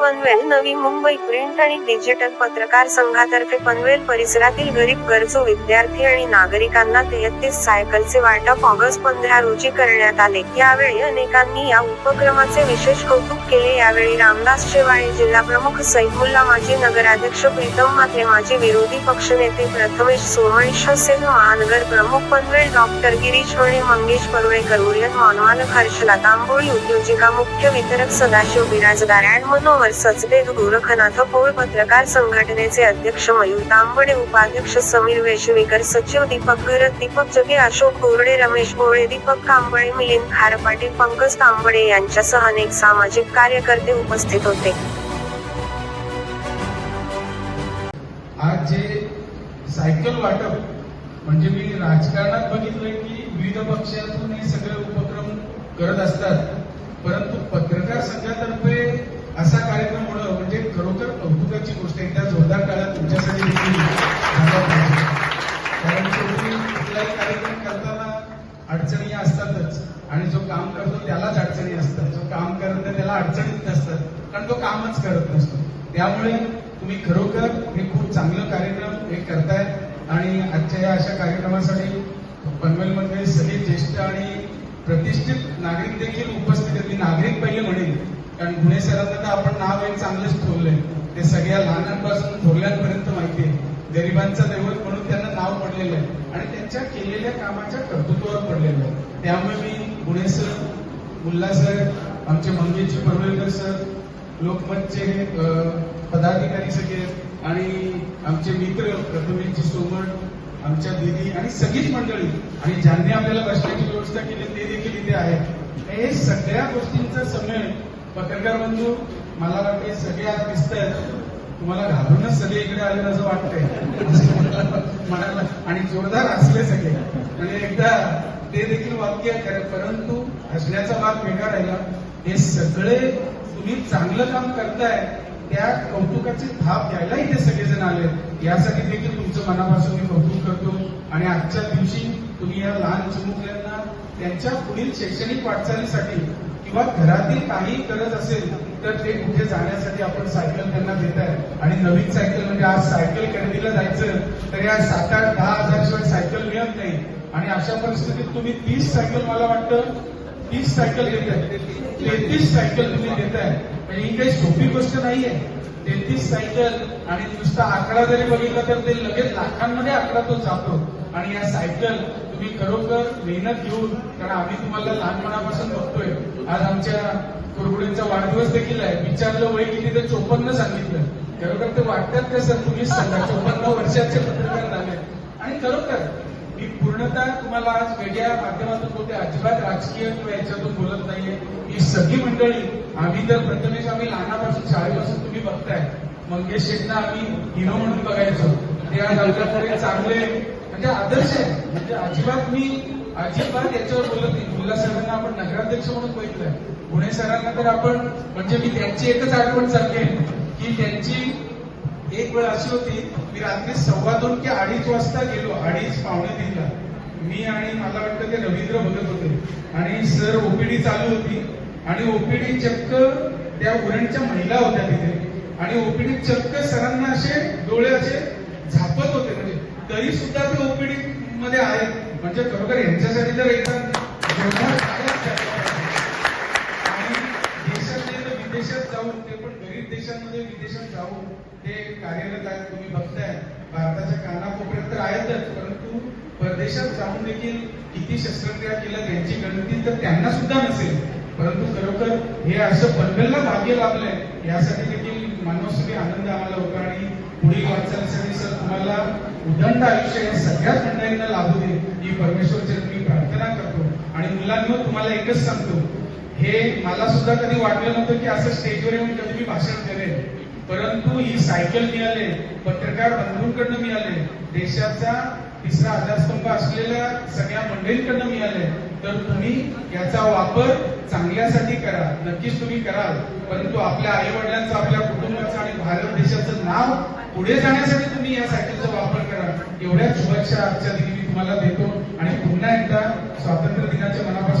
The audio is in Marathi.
पनवेल नवी मुंबई प्रिंट आणि डिजिटल पत्रकार संघातर्फे पनवेल परिसरातील गरीब गरजू विद्यार्थी आणि नागरिकांना तेहतीस सायकलचे वाटप ऑगस्ट पंधरा रोजी करण्यात आले. यावेळी अनेकांनी या उपक्रमाचे विशेष कौतुक केले. यावेळी रामदास शेवाळे जिल्हा प्रमुख सैफुल्ला माजी नगराध्यक्ष प्रीतम मात्रे माजी विरोधी पक्षनेते प्रथमेश सोमणेश सेन महानगर प्रमुख पनवेल डॉक्टर गिरीश होणे मंगेश परुळेकर उर्यन मानवालक हर्षला तांबोळी उद्योजिका मुख्य वितरक सदाशिव बिराजदार अँड मनोहर सचदेव गोरखनाथ पोळ पत्रकार संघटनेचे अध्यक्ष मयूर तांबडे उपाध्यक्ष समीर वेशवीकर सचिव दीपक घरत दीपक जगे अशोक बोर्डे रमेश भोळे दीपक कांबळे मिलिंद खारपाटील पंकज तांबडे यांच्यासह अनेक सामाजिक कार्यकर्ते उपस्थित होते. आज जे सायकल वाटप म्हणजे मी राजकारणात बघितलंय की विविध पक्षातून हे सगळे उपक्रम करत असतात परंतु पत्रकार संघातर्फे आणि जो काम करतो त्यालाच अडचणी असतात. जो काम करत नाही त्याला अडचणीत नसतात. कारण तो कामच करत नसतो. त्यामुळे तुम्ही खरोखर हे खूप चांगलं कार्यक्रम हे करताय. आणि आजच्या या अशा कार्यक्रमासाठी पनवेलमध्ये सगळे ज्येष्ठ आणि प्रतिष्ठित नागरिक देखील उपस्थित आहेत. मी नागरिक पहिले म्हणेन. कारण गुन्हे सरांचं तर आपण नाव एक चांगलंच ठेवलंय. ते सगळ्या लहानांपासून थोरल्यांपर्यंत माहिती आहे. गरिबांचा दैवत म्हणून त्यांना नाव पडलेलं आहे. आणि त्यांच्या केलेल्या कामाच्या कर्तृत्वावर पडलेलं आहे. त्यामुळे मी पुणे सर मुल्ला सर आमचे मंगेश पडवळकर सर लोकमतचे पदाधिकारी सगळे आणि आमचे मित्र प्रथमेशजी सोमण आमच्या दिदी आणि सगळीच मंडळी. आणि ज्यांनी आपल्याला बसण्याची व्यवस्था केली ते देखील इथे आहेत हे सगळ्या गोष्टींचा समय पत्रकार बंधू मला वाटते सगळे आज दिसत आहेत तुम्हाला घाबरूनच सगळे इकडे आले असं वाटतंय. म्हणाला म्हणायला आणि जोरदार असले सगळे. म्हणजे एकदा ते देखील वाक्य खरं परंतु हसण्याचा भाग वेगळा राहिला. हे सगळे तुम्ही चांगलं काम करताय त्या कौतुकाची थाप द्यायला इथे सगळेजण आले. यासाठी देखील तुमचं मनापासून मी कौतुक करतो. आणि आजच्या दिवशी तुम्ही या लहान चिमुकल्यांना त्यांच्या पुढील शैक्षणिक वाटचालीसाठी किंवा घरातील काही गरज असेल तर ते कुठे जाण्यासाठी आपण सायकल त्यांना देत आहे आणि नवीन सायकल म्हणजे आज सायकल खरेदीला जायचं तर या सात आठ दहा हजार शिवाय सायकल मिळत नाही. आणि अशा परिस्थितीत तुम्ही तीस सायकल मला वाटतं तीस सायकल घेत आहे तेहतीस सायकल तुम्ही घेत आहे म्हणजे ही काही सोपी गोष्ट नाहीये. तेहतीस सायकल आणि नुसता आकडा जरी बघितला तर ते लगेच लाखांमध्ये आकडा तो जातो. आणि या सायकल तुम्ही खरोखर मेहनत घेऊन कारण आम्ही तुम्हाला लहानपणापासून बघतोय. आज आमच्या कुरगुडींचा वाढदिवस देखील आहे. विचारलं वय किती तर चोपन्न सांगितलं. खरोखर ते वाटतात का सर? तुम्हीच सांगा. चोपन्न वर्षाचे पत्रकार झाले. आणि खरोखर पूर्णतः तुम्हाला आज वेगळ्या माध्यमातून बोलते अजिबात राजकीय किंवा याच्यातून बोलत नाहीये. ही सगळी मंडळी आम्ही तर प्रथमेश आम्ही लहानापासून शाळेपासून तुम्ही बघताय. मंगेश शेठना आम्ही हिरो म्हणून बघायचो. ते आज आमच्याकडे चांगले म्हणजे आदर्श आहे. म्हणजे अजिबात मी अजिबात याच्यावर बोलत नाही. मुला सरांना आपण नगराध्यक्ष म्हणून बघितलंय. पुणे सरांना तर आपण म्हणजे मी त्यांची एकच आठवण सांगेन की त्यांची एक वेळ अशी होती मी रात्री सव्वा दोन की अडीच वाजता गेलो अडीच पावणे तीनला. मी आणि मला वाटतं ते रवींद्र बघत होते. आणि सर ओपीडी चालू होती. आणि ओपीडी चक्क त्या उरणच्या महिला होत्या तिथे. आणि ओपीडी चक्क सरांना असे डोळे असे झापत होते. म्हणजे तरी सुद्धा ते ओपीडी मध्ये आहेत. म्हणजे खरोखर यांच्यासाठी तर एकदम आणि तर विदेशात जाऊन ते पण गरीब देशांमध्ये विदेशात जाऊन ते कार्यरत आहेत. तुम्ही बघताय. भारताच्या कानाकोपऱ्यात तर आहेतच. परंतु परदेशात जाऊन देखील किती शस्त्रक्रिया केल्या त्यांची गणती तर त्यांना सुद्धा नसेल. परंतु खरोखर हे असं पनवेलला भाग्य लाभलंय यासाठी देखील मनोसुखी आनंद आम्हाला होता आणि पुढील वाटचालीसाठी सर तुम्हाला उदंड आयुष्य या सगळ्याच मंडळींना लाभू दे ही परमेश्वरच्या मी प्रार्थना करतो. आणि मुलांना तुम्हाला एकच सांगतो हे मला सुद्धा कधी वाटलं नव्हतं की असं स्टेजवर येऊन कधी मी भाषण करेन. परंतु ही सायकल मिळाले पत्रकार बंधूंकडनं मिळाले देशाचा तिसरा आधारस्तंभ असलेल्या सगळ्या मंडळींकडनं मिळाले तर तुम्ही याचा वापर चांगल्यासाठी करा. नक्कीच तुम्ही कराल. परंतु आपल्या आई वडिलांचं आपल्या कुटुंबाचं आणि भारत देशाचं नाव पुढे जाण्यासाठी तुम्ही या सायकलचा वापर करा. एवढ्या शुभेच्छा आजच्या दिनी मी तुम्हाला देतो. आणि पुन्हा एकदा स्वातंत्र्य दिनाच्या मनापासून